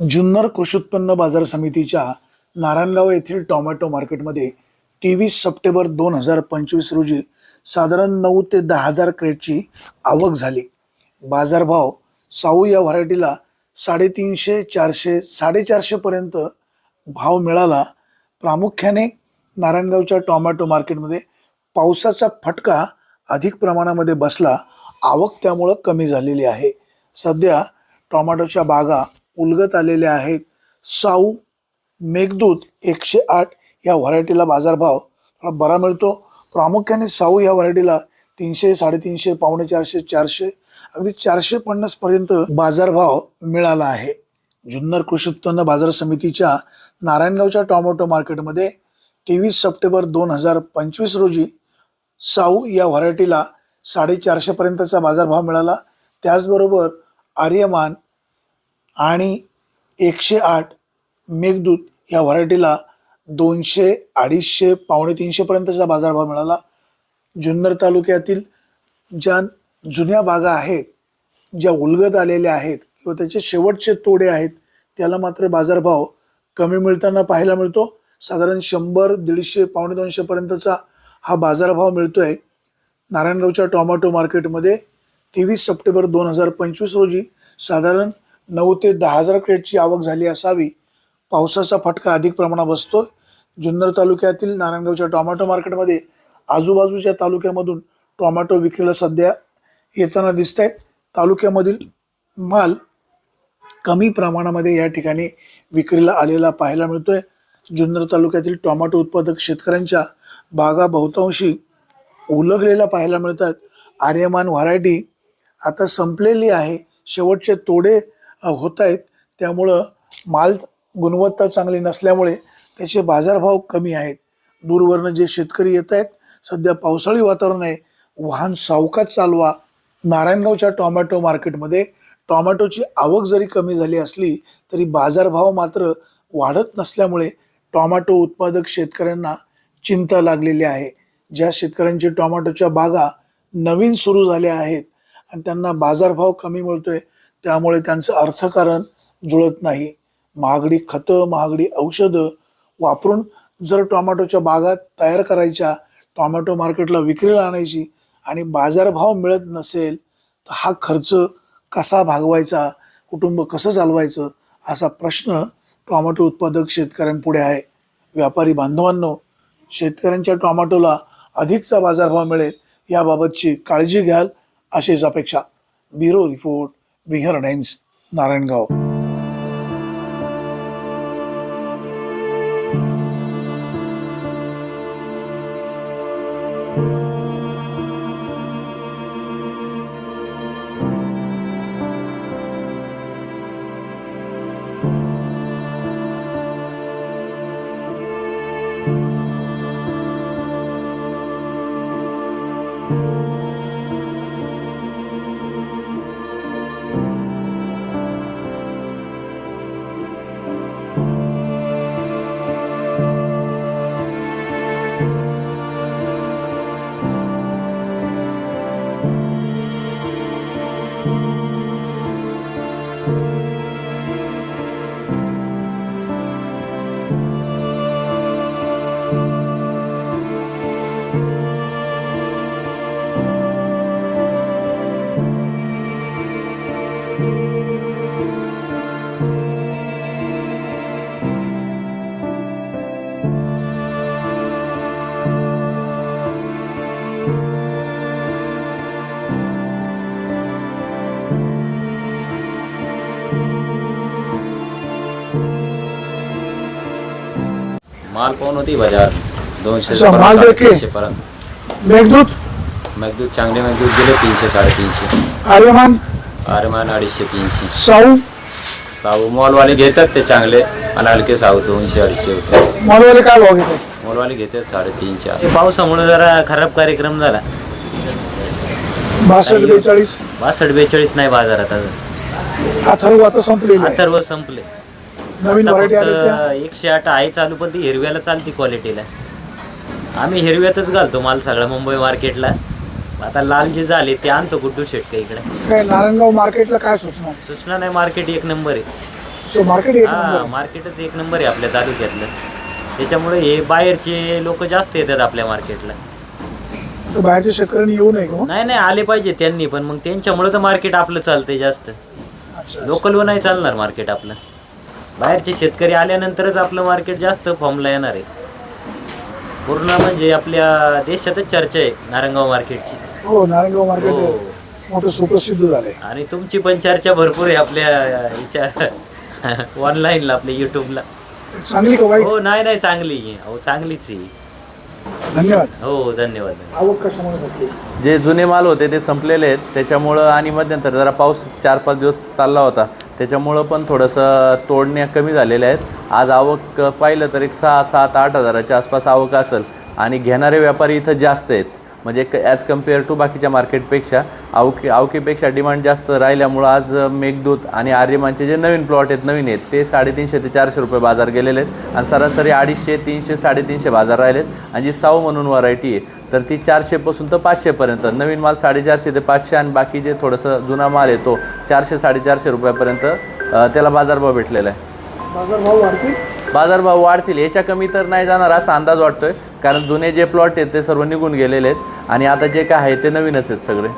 जुन्नर कृषी उत्पन्न बाजार समितीच्या नारायणगाव येथील टोमॅटो मार्केटमध्ये तेवीस सप्टेंबर दोन हजार पंचवीस रोजी साधारण नऊ ते दहा हजार क्रेटची आवक झाली. बाजारभाव साऊ या व्हरायटीला साडेतीनशे चारशे साडेचारशेपर्यंत भाव मिळाला. प्रामुख्याने नारायणगावच्या टोमॅटो मार्केटमध्ये पावसाचा फटका अधिक प्रमाणामध्ये बसला. आवक त्यामुळं कमी झालेली आहे. सध्या टोमॅटोच्या बागा उलगत आलेले आहेत. साऊ मेघदूत एकशे आठ या व्हरायटीला बाजारभाव थोडा बरा मिळतो. प्रामुख्याने साऊ या व्हरायटीला तीनशे साडेतीनशे पावणे चारशे चारशे अगदी चारशे पन्नासपर्यंत बाजारभाव मिळाला आहे. जुन्नर कृषी उत्पन्न बाजार समितीच्या नारायणगावच्या टॉमॅटो मार्केटमध्ये तेवीस सप्टेंबर दोन हजार पंचवीस रोजी साऊ या व्हरायटीला साडेचारशेपर्यंतचा बाजारभाव मिळाला. त्याचबरोबर आर्यमान आणि एकशे आठ मेघदूत या व्हरायटीला दोनशे अडीचशे पावणे तीनशेपर्यंतचा बाजारभाव मिळाला. जुन्नर तालुक्यातील ज्या जुन्या बागा आहेत ज्या उलगत आलेल्या आहेत किंवा त्याचे शेवटचे तोडे आहेत त्याला मात्र बाजारभाव कमी मिळताना पाहायला मिळतो. साधारण शंभर दीडशे पावणे दोनशेपर्यंतचा हा बाजारभाव मिळतोय नारायणगावच्या टॉमॅटो मार्केटमध्ये. तेवीस सप्टेंबर दोन हजार पंचवीस रोजी साधारण नऊ ते दहा हजार क्रेटची आवक झाली असावी. पावसाचा फटका अधिक प्रमाणात बसतो जुन्नर तालुक्यातील नारायणगावच्या टोमॅटो मार्केटमध्ये आजूबाजूच्या तालुक्यामधून टोमॅटो विक्रीला सध्या येताना दिसत आहेत तालुक्यामधील माल कमी प्रमाणामध्ये या ठिकाणी विक्रीला आलेला पाहायला मिळतोय. जुन्नर तालुक्यातील टोमॅटो उत्पादक शेतकऱ्यांच्या बागा बहुतांशी उलगलेल्या पाहायला मिळतात. आर्यमान व्हरायटी आता संपलेली आहे. शेवटचे तोडे होत आहेत. त्यामुळं माल गुणवत्ता चांगली नसल्यामुळे त्याचे बाजारभाव कमी आहेत. दूरवरनं जे शेतकरी येत आहेत सध्या पावसाळी वातावरण आहे. वाहन सावकाश चालवा. नारायणगावच्या टोमॅटो मार्केटमध्ये टोमॅटोची आवक जरी कमी झाली असली तरी बाजारभाव मात्र वाढत नसल्यामुळे टोमॅटो उत्पादक शेतकऱ्यांना चिंता लागलेली आहे. ज्या शेतकऱ्यांची टोमॅटोच्या बागा नवीन सुरू झाल्या आहेत आणि त्यांना बाजारभाव कमी मिळतोय त्यामुळे त्यांचं अर्थकारण जुळत नाही. महागडी खतं महागडी औषधं वापरून जर टोमॅटोच्या बागा तयार करायच्या टोमॅटो मार्केटला विक्रीला आणायची आणि बाजारभाव मिळत नसेल तर हा खर्च कसा भागवायचा कुटुंब कसं चालवायचं असा प्रश्न टोमॅटो उत्पादक शेतकऱ्यांपुढे आहे. व्यापारी बांधवांनो शेतकऱ्यांच्या टोमॅटोला अधिकचा बाजारभाव मिळेल याबाबतची काळजी घ्याल अशीच अपेक्षा. Bureau report. Vihar Times Narayangaon. माल पाहून होती बाजार दोनशे अच्छा, माल देखे? पर्यंत मेघदूत? मेघदूत चांगले मेघदूत गेले तीनशे साडेतीनशे आर्यमान? आरमान अडीचशे तीनशे साऊ साऊ मॉलवाले घेतात ते चांगले आणि हलके साऊ दोनशे अडीचशे होते। मॉलवाले काय भाव घेतात मॉलवाले घेतात साडेतीन चार पावसामुळे जरा खराब कार्यक्रम झाला. बासष्ट बेचाळीस? बासष्ट बेचाळीस नाही बाजारात अजून. अथर्व आता संपलेली आहे. अथर्व संपले. नवीन व्हरायटी त्या. एकशे आठ आहे चालू पण ती हिरव्याला चालती क्वालिटीला आम्ही हिरव्यातच घालतो माल सगळा मुंबई मार्केटला आता लाल जे झाले ते आणतो गुड्डू शेटका इकडे. काय नारायणगाव मार्केटला काय सूचना सूचना नाही मार्केट एक नंबर आहे. सो मार्केट एक हा नंबर मार्केटच एक नंबर आहे आपल्या तालुक्यातलं. त्याच्यामुळे हे बाहेरचे लोक जास्त येतात आपल्या मार्केटला तर बाहेरच्या शेतकऱ्यांनी येऊ नये का मग? नाही नाही आले पाहिजे त्यांनी पण मग त्यांच्यामुळे तर मार्केट आपलं चालतंय जास्त. अच्छा लोकल नाही चालणार मार्केट आपलं. बाहेरचे शेतकरी आल्यानंतरच आपलं मार्केट जास्त फॉर्मला येणार आहे. पूर्ण म्हणजे आपल्या देशातच चर्चा आहे नारंगाव मार्केटची हो नारायणगाव मार्केट हो. मोठं सुप्रसिद्ध झालंय. आणि तुमची पण चर्चा भरपूर आहे आपल्या ह्याच्या ऑनलाईनला आपल्या युट्यूबला चांगली का वाईट? हो नाही नाही चांगली आहे. हो चांगलीच आहे. धन्यवाद. हो धन्यवाद आवक कशामुळे घटली? जे जुने माल होते ते संपलेले आहेत. त्याच्यामुळं आणि मध्यंतर जरा पाऊस चार पाच दिवस चालला होता. त्याच्यामुळं पण थोडंसं तोडण्या कमी झालेल्या आहेत. आज आवक पाहिलं तर एक सहा सात आठ हजाराच्या आसपास आवक असेल. आणि घेणारे व्यापारी इथं जास्त आहेत. म्हणजे ॲज कंपेअर टू बाकीच्या मार्केटपेक्षा आवकी आवकीपेक्षा डिमांड जास्त राहिल्यामुळं आज मेघदूत आणि आर्यमानचे जे नवीन प्लॉट आहेत नवीन आहेत ते साडेतीनशे ते चारशे रुपये बाजार गेलेले आहेत. आणि सरासरी अडीचशे तीनशे साडेतीनशे बाजार राहिलेत. आणि जी साऊ म्हणून व्हरायटी आहे तर ती चारशेपासून तर पाचशेपर्यंत. नवीन माल साडेचारशे ते पाचशे आणि बाकी जे थोडंसं जुना माल आहे तो चारशे साडेचारशे रुपयापर्यंत त्याला बाजारभाव भेटलेला आहे. बाजारभाव वाढतील? बाजारभाव वाढतील याच्या कमी तर नाही जाणार असा अंदाज वाटतोय. कारण जुने जे प्लॉट आहेत ते सर्व निघून गेलेले आहेत. आणि आता जे काय आहे ते नवीनच आहेत सगळे.